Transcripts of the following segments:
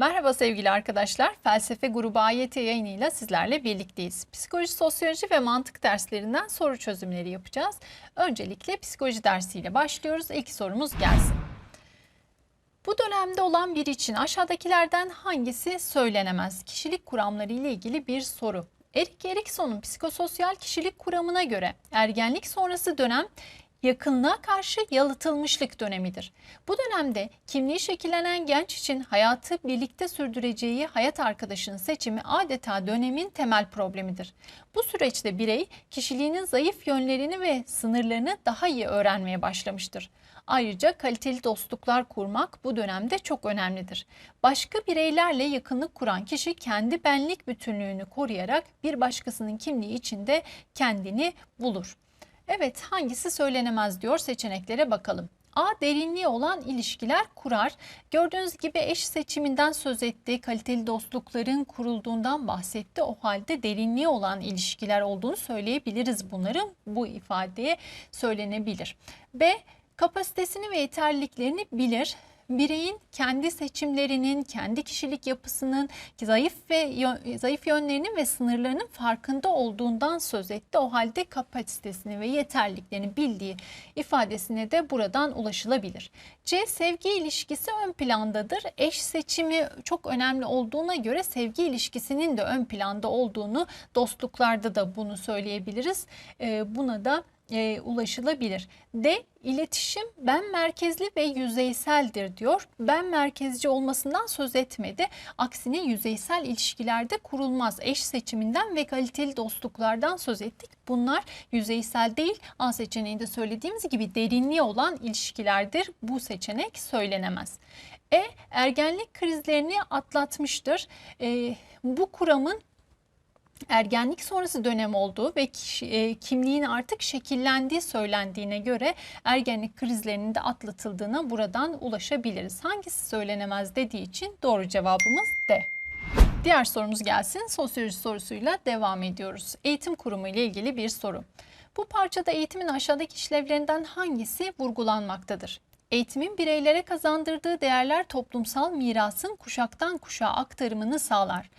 Merhaba sevgili arkadaşlar. Felsefe grubu AYT yayınıyla sizlerle birlikteyiz. Psikoloji, sosyoloji ve mantık derslerinden soru çözümleri yapacağız. Öncelikle psikoloji dersiyle başlıyoruz. İlk sorumuz gelsin. Bu dönemde olan biri için aşağıdakilerden hangisi söylenemez? Kişilik kuramları ile ilgili bir soru. Erik Erikson'un psikososyal kişilik kuramına göre ergenlik sonrası dönem yakınlığa karşı yalıtılmışlık dönemidir. Bu dönemde kimliği şekillenen genç için hayatı birlikte sürdüreceği hayat arkadaşının seçimi adeta dönemin temel problemidir. Bu süreçte birey kişiliğinin zayıf yönlerini ve sınırlarını daha iyi öğrenmeye başlamıştır. Ayrıca kaliteli dostluklar kurmak bu dönemde çok önemlidir. Başka bireylerle yakınlık kuran kişi kendi benlik bütünlüğünü koruyarak bir başkasının kimliği içinde kendini bulur. Evet hangisi söylenemez diyor seçeneklere bakalım. A. Derinliği olan ilişkiler kurar. Gördüğünüz gibi eş seçiminden söz etti. Kaliteli dostlukların kurulduğundan bahsetti. O halde derinliği olan ilişkiler olduğunu söyleyebiliriz bunların. Bu ifadeye söylenebilir. B. Kapasitesini ve yeterliliklerini bilir bireyin kendi seçimlerinin, kendi kişilik yapısının zayıf ve zayıf yönlerinin ve sınırlarının farkında olduğundan söz etti. O halde kapasitesini ve yeterliliklerini bildiği ifadesine de buradan ulaşılabilir. C sevgi ilişkisi ön plandadır. Eş seçimi çok önemli olduğuna göre sevgi ilişkisinin de ön planda olduğunu dostluklarda da bunu söyleyebiliriz. Buna da e, ulaşılabilir. D. İletişim ben merkezli ve yüzeyseldir diyor. Ben merkezci olmasından söz etmedi. Aksine yüzeysel ilişkilerde kurulmaz. Eş seçiminden ve kaliteli dostluklardan söz ettik. Bunlar yüzeysel değil. A seçeneğinde söylediğimiz gibi derinliği olan ilişkilerdir. Bu seçenek söylenemez. E. Ergenlik krizlerini atlatmıştır. E, bu kuramın ergenlik sonrası dönem olduğu ve e, kimliğin artık şekillendiği söylendiğine göre ergenlik krizlerinin de atlatıldığına buradan ulaşabiliriz. Hangisi söylenemez dediği için doğru cevabımız D. Diğer sorumuz gelsin. Sosyoloji sorusuyla devam ediyoruz. Eğitim kurumu ile ilgili bir soru. Bu parçada eğitimin aşağıdaki işlevlerinden hangisi vurgulanmaktadır? Eğitimin bireylere kazandırdığı değerler toplumsal mirasın kuşaktan kuşağa aktarımını sağlar.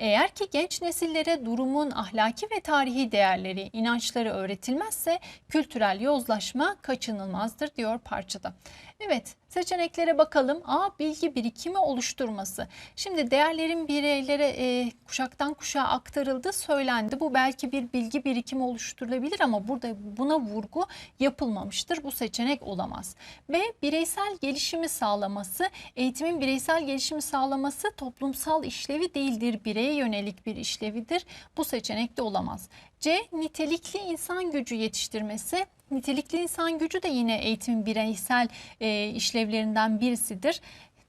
Eğer ki genç nesillere durumun ahlaki ve tarihi değerleri, inançları öğretilmezse kültürel yozlaşma kaçınılmazdır diyor parçada. Evet seçeneklere bakalım. A. Bilgi birikimi oluşturması. Şimdi değerlerin bireylere e, kuşaktan kuşağa aktarıldı söylendi. Bu belki bir bilgi birikimi oluşturulabilir ama burada buna vurgu yapılmamıştır. Bu seçenek olamaz. B. Bireysel gelişimi sağlaması. Eğitimin bireysel gelişimi sağlaması toplumsal işlevi değildir. Yönelik bir işlevidir. Bu seçenek de olamaz. C. Nitelikli insan gücü yetiştirmesi. Nitelikli insan gücü de yine eğitimin bireysel e, işlevlerinden birisidir.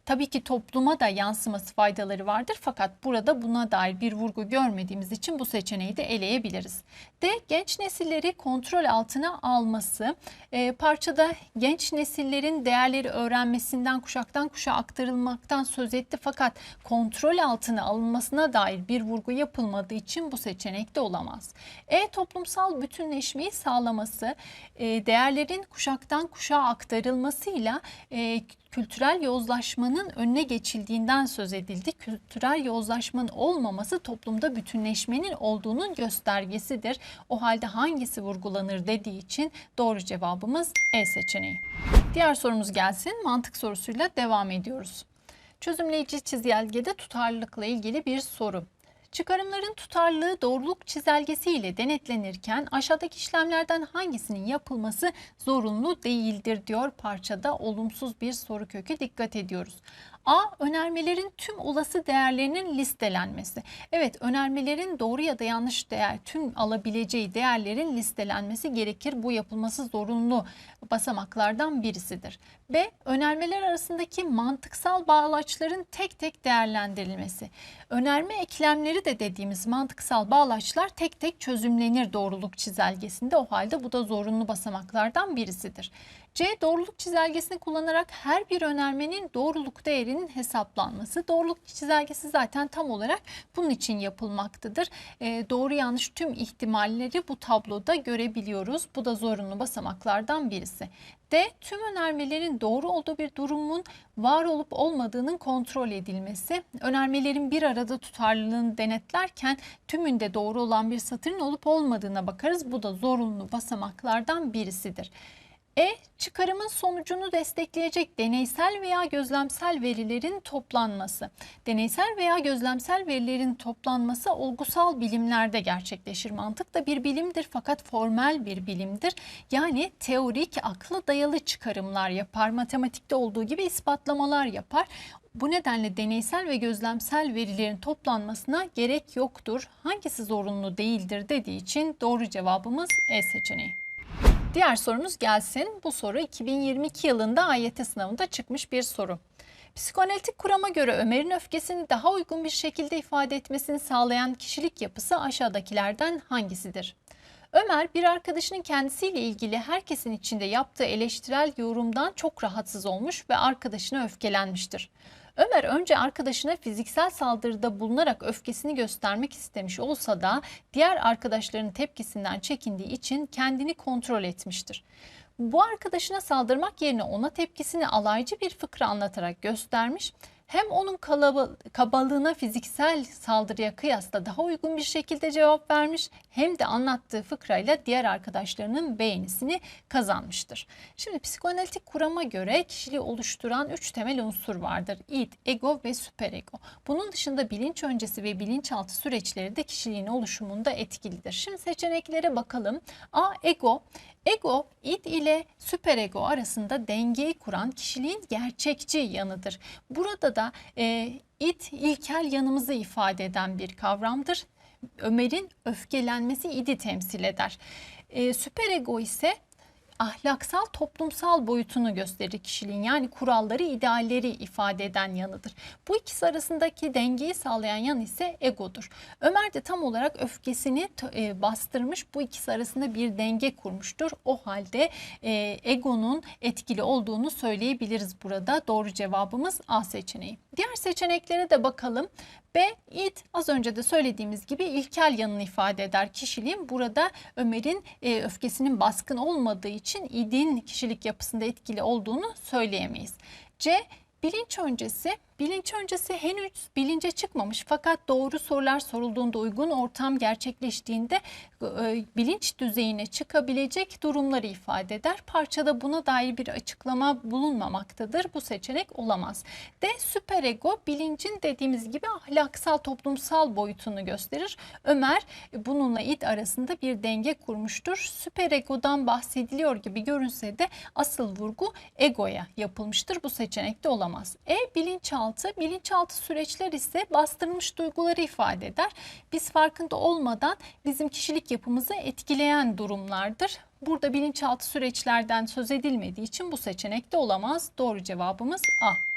Tabii ki topluma da yansıması faydaları vardır fakat burada buna dair bir vurgu görmediğimiz için bu seçeneği de eleyebiliriz. De genç nesilleri kontrol altına alması e, parçada genç nesillerin değerleri öğrenmesinden kuşaktan kuşağa aktarılmaktan söz etti fakat kontrol altına alınmasına dair bir vurgu yapılmadığı için bu seçenek de olamaz. E toplumsal bütünleşmeyi sağlaması e, değerlerin kuşaktan kuşağa aktarılmasıyla e, kültürel yozlaşmanın önüne geçildiğinden söz edildi. Kültürel yozlaşmanın olmaması toplumda bütünleşmenin olduğunun göstergesidir. O halde hangisi vurgulanır dediği için doğru cevabımız E seçeneği. Diğer sorumuz gelsin. Mantık sorusuyla devam ediyoruz. Çözümleyici çizelgede tutarlılıkla ilgili bir soru. Çıkarımların tutarlılığı doğruluk çizelgesi ile denetlenirken aşağıdaki işlemlerden hangisinin yapılması zorunlu değildir diyor parçada olumsuz bir soru kökü dikkat ediyoruz. A. Önermelerin tüm olası değerlerinin listelenmesi. Evet önermelerin doğru ya da yanlış değer tüm alabileceği değerlerin listelenmesi gerekir. Bu yapılması zorunlu basamaklardan birisidir. B. Önermeler arasındaki mantıksal bağlaçların tek tek değerlendirilmesi. Önerme eklemleri de dediğimiz mantıksal bağlaçlar tek tek çözümlenir doğruluk çizelgesinde. O halde bu da zorunlu basamaklardan birisidir. C. Doğruluk çizelgesini kullanarak her bir önermenin doğruluk değerinin hesaplanması. Doğruluk çizelgesi zaten tam olarak bunun için yapılmaktadır. Ee, doğru yanlış tüm ihtimalleri bu tabloda görebiliyoruz. Bu da zorunlu basamaklardan birisi. D. Tüm önermelerin doğru olduğu bir durumun var olup olmadığının kontrol edilmesi. Önermelerin bir arada tutarlılığını denetlerken tümünde doğru olan bir satırın olup olmadığına bakarız. Bu da zorunlu basamaklardan birisidir. E. Çıkarımın sonucunu destekleyecek deneysel veya gözlemsel verilerin toplanması. Deneysel veya gözlemsel verilerin toplanması olgusal bilimlerde gerçekleşir. Mantık da bir bilimdir fakat formel bir bilimdir. Yani teorik akla dayalı çıkarımlar yapar. Matematikte olduğu gibi ispatlamalar yapar. Bu nedenle deneysel ve gözlemsel verilerin toplanmasına gerek yoktur. Hangisi zorunlu değildir dediği için doğru cevabımız E seçeneği. Diğer sorumuz gelsin. Bu soru 2022 yılında AYT sınavında çıkmış bir soru. Psikoanalitik kurama göre Ömer'in öfkesini daha uygun bir şekilde ifade etmesini sağlayan kişilik yapısı aşağıdakilerden hangisidir? Ömer bir arkadaşının kendisiyle ilgili herkesin içinde yaptığı eleştirel yorumdan çok rahatsız olmuş ve arkadaşına öfkelenmiştir. Ömer önce arkadaşına fiziksel saldırıda bulunarak öfkesini göstermek istemiş olsa da diğer arkadaşlarının tepkisinden çekindiği için kendini kontrol etmiştir. Bu arkadaşına saldırmak yerine ona tepkisini alaycı bir fıkra anlatarak göstermiş. Hem onun kabalığına fiziksel saldırıya kıyasla daha uygun bir şekilde cevap vermiş hem de anlattığı fıkrayla diğer arkadaşlarının beğenisini kazanmıştır. Şimdi psikoanalitik kurama göre kişiliği oluşturan üç temel unsur vardır. id, ego ve süperego. Bunun dışında bilinç öncesi ve bilinçaltı süreçleri de kişiliğin oluşumunda etkilidir. Şimdi seçeneklere bakalım. A. Ego. Ego, id ile süperego arasında dengeyi kuran kişiliğin gerçekçi yanıdır. Burada da e, id ilkel yanımızı ifade eden bir kavramdır. Ömer'in öfkelenmesi idi temsil eder. E, süperego ise ahlaksal toplumsal boyutunu gösterir kişiliğin yani kuralları idealleri ifade eden yanıdır. Bu ikisi arasındaki dengeyi sağlayan yan ise egodur. Ömer de tam olarak öfkesini e, bastırmış bu ikisi arasında bir denge kurmuştur. O halde e, egonun etkili olduğunu söyleyebiliriz burada. Doğru cevabımız A seçeneği. Diğer seçeneklere de bakalım. B. id az önce de söylediğimiz gibi ilkel yanını ifade eder kişiliğin. Burada Ömer'in e, öfkesinin baskın olmadığı için idin kişilik yapısında etkili olduğunu söyleyemeyiz. C. Bilinç öncesi. Bilinç öncesi henüz bilince çıkmamış fakat doğru sorular sorulduğunda uygun ortam gerçekleştiğinde e, bilinç düzeyine çıkabilecek durumları ifade eder. Parçada buna dair bir açıklama bulunmamaktadır. Bu seçenek olamaz. D. Süperego bilincin dediğimiz gibi ahlaksal toplumsal boyutunu gösterir. Ömer bununla id arasında bir denge kurmuştur. Süperegodan bahsediliyor gibi görünse de asıl vurgu egoya yapılmıştır. Bu seçenek de olamaz. E. Bilinçaltı. Bilinçaltı süreçler ise bastırılmış duyguları ifade eder. Biz farkında olmadan bizim kişilik yapımızı etkileyen durumlardır. Burada bilinçaltı süreçlerden söz edilmediği için bu seçenek de olamaz. Doğru cevabımız A.